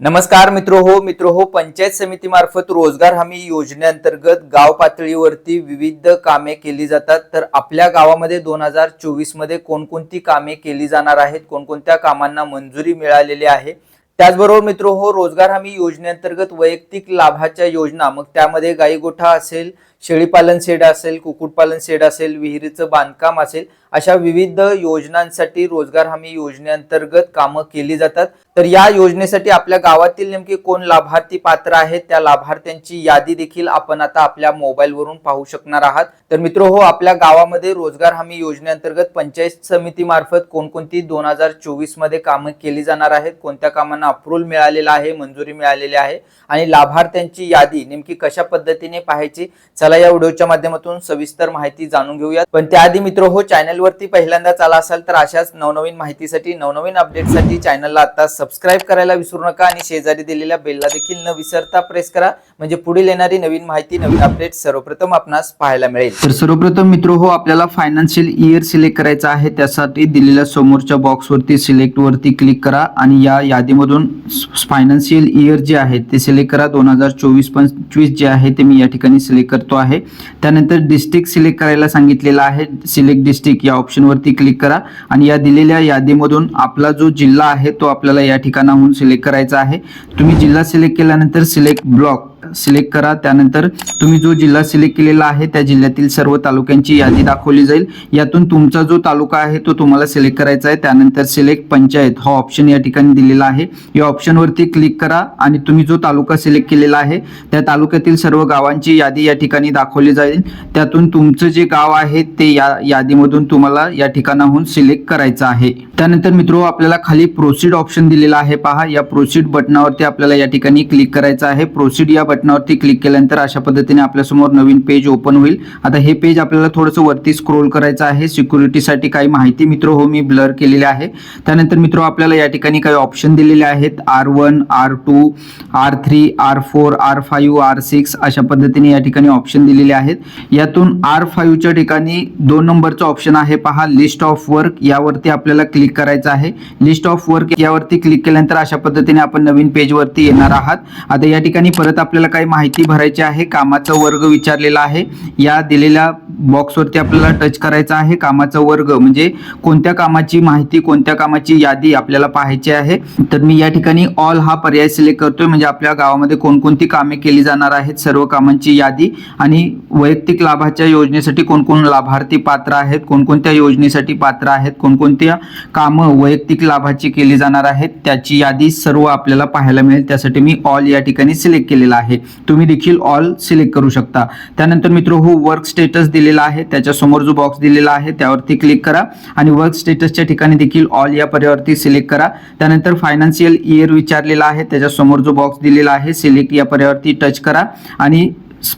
नमस्कार मित्र हो मित्र हो पंचायत समितीमार्फत रोजगार हमी योजनेअंतर्गत गाव पातळीवरती विविध कामे केली जातात. तर आपल्या गावामध्ये दोन हजार चोवीसमध्ये कोणकोणती कामे केली जाणार आहेत? कोणकोणत्या कामांना मंजुरी मिळालेली आहे? त्याचबरोबर मित्र हो रोजगार हमी योजनेअंतर्गत वैयक्तिक लाभाच्या योजना मग त्यामध्ये गाई गोठा असेल शेळीपालन शेड असेल कुक्कुटपालन शेड असेल विहिरीचं बांधकाम असेल अशा विविध योजनांसाठी रोजगार हमी योजनेअंतर्गत कामं केली जातात. तर या योजनेसाठी आपल्या गावातील नेमके कोण लाभार्थी पात्र आहेत त्या लाभार्थ्यांची यादी देखील आपण आता आपल्या मोबाईलवरून पाहू शकणार आहात. तर मित्र हो आपल्या गावामध्ये रोजगार हमी योजनेअंतर्गत पंचायत समितीमार्फत कोणकोणती दोन हजार चोवीसमध्ये कामं केली जाणार आहेत? कोणत्या कामांना अप्रूव्हल मिळालेला आहे मंजुरी मिळालेली आहे? आणि लाभार्थ्यांची यादी नेमकी कशा पद्धतीने पाहायची? चला या व्हिडिओच्या माध्यमातून सविस्तर माहिती जाणून घेऊयात. पण त्याआधी मित्र हो चॅनलवरती पहिल्यांदाच आला असाल तर अशाच नवनवीन माहितीसाठी नवनवीन अपडेटसाठी चॅनलला आता सबस्क्राईब करायला विसरू नका आणि शेजारी दिलेल्या बेलला देखील न विसरता प्रेस करा. म्हणजे पुढील येणारी नवीन माहिती नवीन अपडेट सर्वप्रथम आपणास पाहायला मिळेल. तर सर्वप्रथम मित्र हो आपल्याला फायनान्शियल इयर सिलेक्ट करायचा आहे. त्यासाठी दिलेल्या समोरच्या बॉक्सवरती सिलेक्ट वरती क्लिक करा आणि या यादीमधून फायनान्शियल इयर जे आहे ते सिलेक्ट करा. दोन हजार चोवीस पंचवीस जे आहे ते मी या ठिकाणी सिलेक्ट करतो आहे. त्यानंतर डिस्ट्रिक्ट सिलेक्ट करायला सांगितलेला आहे. सिलेक्ट डिस्ट्रिक्ट या ऑप्शनवरती क्लिक करा आणि या दिलेल्या यादीमधून आपला जो जिल्हा आहे तो आपल्याला या ठिकाणाहून सिलेक्ट करायचा आहे. तुम्ही जिल्हा सिलेक्ट केल्यानंतर सिलेक्ट ब्लॉक सिलेक्ट करा. त्यानंतर तुम्ही जो जिल्हा सिलेक्ट केलेला आहे त्या जिल्ह्यातील सर्व तालुक्यांची यादी दाखवली जाईल. यातून तुमचा जो तालुका आहे तो तुम्हाला सिलेक्ट करायचा आहे. त्यानंतर सिलेक्ट पंचायत हा ऑप्शन या ठिकाणी दिलेला आहे. या ऑप्शनवरती क्लिक करा आणि तुम्ही जो तालुका सिलेक्ट केलेला आहे त्या तालुक्यातील सर्व गावांची यादी या ठिकाणी दाखवली जाईल. त्यातून तुमचं जे गाव आहे ते या यादीमधून तुम्हाला या ठिकाणाहून सिलेक्ट करायचं आहे. त्यानंतर मित्रो आपल्याला खाली प्रोसीड ऑप्शन दिलेला आहे. पहा या प्रोसीड बटनावरती आपल्याला या ठिकाणी क्लिक करायचं आहे. प्रोसीड या बटनावरती क्लिक केल्यानंतर अशा पद्धतीने आपल्यासमोर नवीन पेज ओपन होईल. आता हे पेज आपल्याला थोडंसं वरती स्क्रोल करायचं आहे. सिक्युरिटीसाठी काही माहिती मित्र हो मी ब्लर केलेली आहे. त्यानंतर मित्र आपल्याला या ठिकाणी काही ऑप्शन दिलेले आहेत. R one R two R three R four R five R six अशा पद्धतीने या ठिकाणी ऑप्शन दिलेले आहेत. यातून आर फाईव्हच्या ठिकाणी दोन नंबरचं ऑप्शन आहे पहा. लिस्ट ऑफ वर्क यावरती आपल्याला क्लिक करायचं आहे. लिस्ट ऑफ वर्क यावरती क्लिक केल्यानंतर अशा पद्धतीने आपण नवीन पेजवरती येणार आहात. आता या ठिकाणी परत आपल्याला काही माहिती भरायची आहे कामाचा वर्ग विचारलेला आहे. या दिलेल्या बॉक्सवरती आपल्याला टच करायचा आहे कामाचा वर्ग म्हणजे कोणत्या कामाची माहिती कोणत्या कामाची यादी आपल्याला पाहायची आहे तर मी या ठिकाणी ऑल हा पर्याय सिलेक्ट करतोय म्हणजे आपल्या गावामध्ये कोणकोणती कामे केली जाणार आहेत सर्व कामांची यादी आणि वैयक्तिक लाभाच्या योजनेसाठी कोणकोण लाभार्थी पात्र आहेत कोणकोणत्या योजनेसाठी पात्र आहेत कोणकोणत्या कामं वैयक्तिक लाभाची केली जाणार आहेत त्याची यादी सर्व आपल्याला पाहायला मिळेल त्यासाठी मी ऑल या ठिकाणी सिलेक्ट केलेला आहे. तुम्ही देखील ऑल सिलेक्ट करू शकता. त्यानंतर मित्र हो वर्क स्टेटस दिले दिलेला आहे. त्याच्यासमोर जो बॉक्स दिलेला आहे त्यावरती क्लिक करा आणि वर्क स्टेटसच्या ठिकाणी देखील ऑल या पर्यावरती सिलेक्ट करा. त्यानंतर फायनान्शियल इयर विचारलेला आहे. त्याच्यासमोर जो बॉक्स दिलेला आहे सिलेक्ट या पर्यावरती टच करा आणि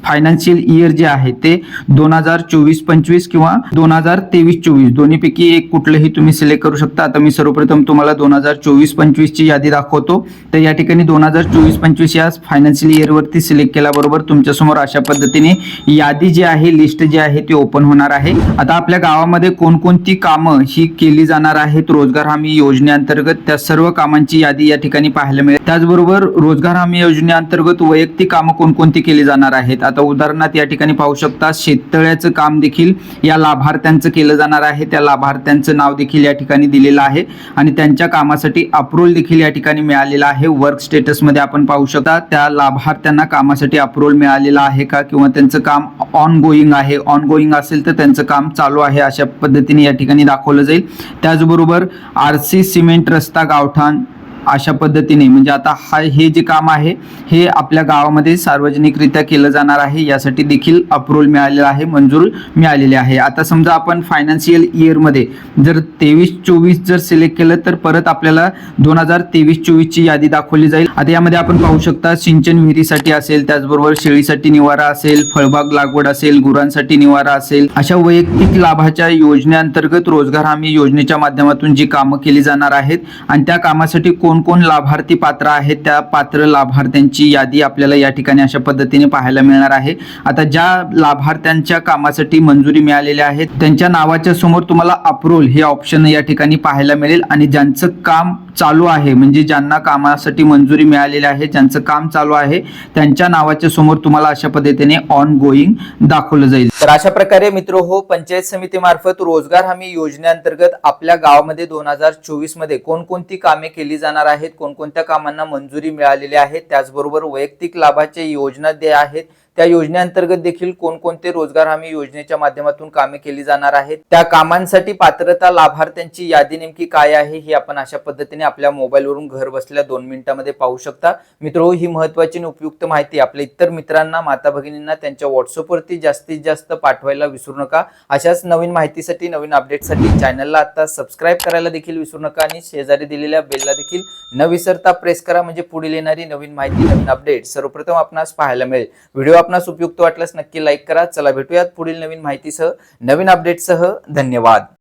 फायनान्शियल इयर जे आहे ते दोन हजार चोवीस पंचवीस किंवा दोन हजार तेवीस चोवीस. दोन्हीपैकी एक कुठलंही तुम्ही सिलेक्ट करू शकता. आता मी सर्वप्रथम तुम्हाला दोन हजार चोवीस पंचवीसची यादी दाखवतो. तर या ठिकाणी दोन हजार चोवीस पंचवीस या फायनान्शियल इयरवरती सिलेक्ट केल्याबरोबर तुमच्यासमोर अशा पद्धतीने यादी जी आहे लिस्ट जी आहे ती ओपन होणार आहे. आता आपल्या गावामध्ये कोणकोणती कामं ही केली जाणार आहेत? रोजगार हमी योजनेअंतर्गत त्या सर्व कामांची यादी या ठिकाणी पाहायला मिळेल. त्याचबरोबर रोजगार हमी योजनेअंतर्गत वैयक्तिक कामं कोणकोणती केली जाणार आहेत? आहेत. आता उदाहरणार्थ या ठिकाणी पाहू शकता शेततळ्याचं काम देखील या लाभार्थ्यांचं केलं जाणार आहे. त्या लाभार्थ्यांचं नाव देखील या ठिकाणी दिलेलं आहे. आणि त्यांच्या कामासाठी अप्रूव्हल देखील या ठिकाणी मिळालेला आहे. वर्क स्टेटसमध्ये आपण पाहू शकता त्या लाभार्थ्यांना कामासाठी अप्रूव्हल मिळालेला आहे का? किंवा त्यांचं काम ऑन गोईंग आहे? ऑन गोईंग असेल तर त्यांचं काम चालू आहे अशा पद्धतीने या ठिकाणी दाखवलं जाईल. त्याचबरोबर आर सी सिमेंट रस्ता गावठाण अशा पद्धतीने म्हणजे आता हा हे जे काम आहे हे आपल्या गावामध्ये सार्वजनिकरित्या केलं जाणार आहे. यासाठी देखील अप्रुव्हल मिळालेलं आहे मंजूर मिळालेले आहे. आता समजा आपण फायनान्शियल इयरमध्ये जर तेवीस चोवीस जर सिलेक्ट केलं तर परत आपल्याला दोन हजार तेवीस चोवीसची यादी दाखवली जाईल. आता यामध्ये आपण पाहू शकता सिंचन विहिरीसाठी असेल त्याचबरोबर शेळीसाठी निवारा असेल फळबाग लागवड असेल गुरांसाठी निवारा असेल. अशा वैयक्तिक लाभाच्या योजनेअंतर्गत रोजगार हमी योजनेच्या माध्यमातून जी कामं केली जाणार आहेत आणि त्या कामासाठी कोण कोण लाभार्थी पात्र आहेत त्या पात्र लाभार्थ्यांची यादी आपल्याला या ठिकाणी अशा पद्धतीने पाहायला मिळणार आहे. आता ज्या लाभार्थ्यांच्या कामासाठी मंजुरी मिळालेल्या आहेत त्यांच्या नावाच्या समोर तुम्हाला अप्रूव्हल हे ऑप्शन या ठिकाणी पाहायला मिळेल आणि ज्यांचं काम चालू आहे म्हणजे ज्यांना कामासाठी मंजुरी मिळालेली आहे ज्यांचं काम चालू आहे त्यांच्या नावाच्या समोर तुम्हाला अशा पद्धतीने ऑन गोईंग दाखवलं जाईल. तर अशा प्रकारे मित्र हो पंचायत समितीमार्फत रोजगार हमी योजनेअंतर्गत आपल्या गावामध्ये दोन हजार चोवीसमध्ये कोणकोणती कामे केली जाणार आहेत कोणकोणत्या कामांना मंजुरी मिळालेली आहे त्याचबरोबर वैयक्तिक लाभाच्या योजना जे आहेत त्या योजनेअंतर्गत देखील कोणकोणते रोजगार हमी योजनेच्या माध्यमातून कामे केली जाणार आहेत? त्या कामांसाठी पात्रता लाभार्थ्यांची यादी नेमकी काय आहे? ही आपण अशा पद्धतीने आपल्या मोबाईलवरून घर बसल्या दोन मिनिटांमध्ये पाहू शकता. मित्र ही महत्वाची आणि उपयुक्त माहिती आपल्या इतर मित्रांना माता भगिनींना त्यांच्या व्हॉट्सअपवरती जास्तीत जास्त पाठवायला विसरू नका. अशाच नवीन माहितीसाठी नवीन अपडेटसाठी चॅनलला आता सबस्क्राईब करायला देखील विसरू नका आणि शेजारी दिलेल्या बेलला देखील न विसरता प्रेस करा. म्हणजे पुढील येणारी नवीन माहिती नवीन अपडेट सर्वप्रथम आपणास पाहायला मिळेल. व्हिडिओ आपणास उपयुक्त वाटल्यास नक्की लाईक करा. चला भेटूयात पुढील नवीन माहितीसह नवीन अपडेटसह धन्यवाद.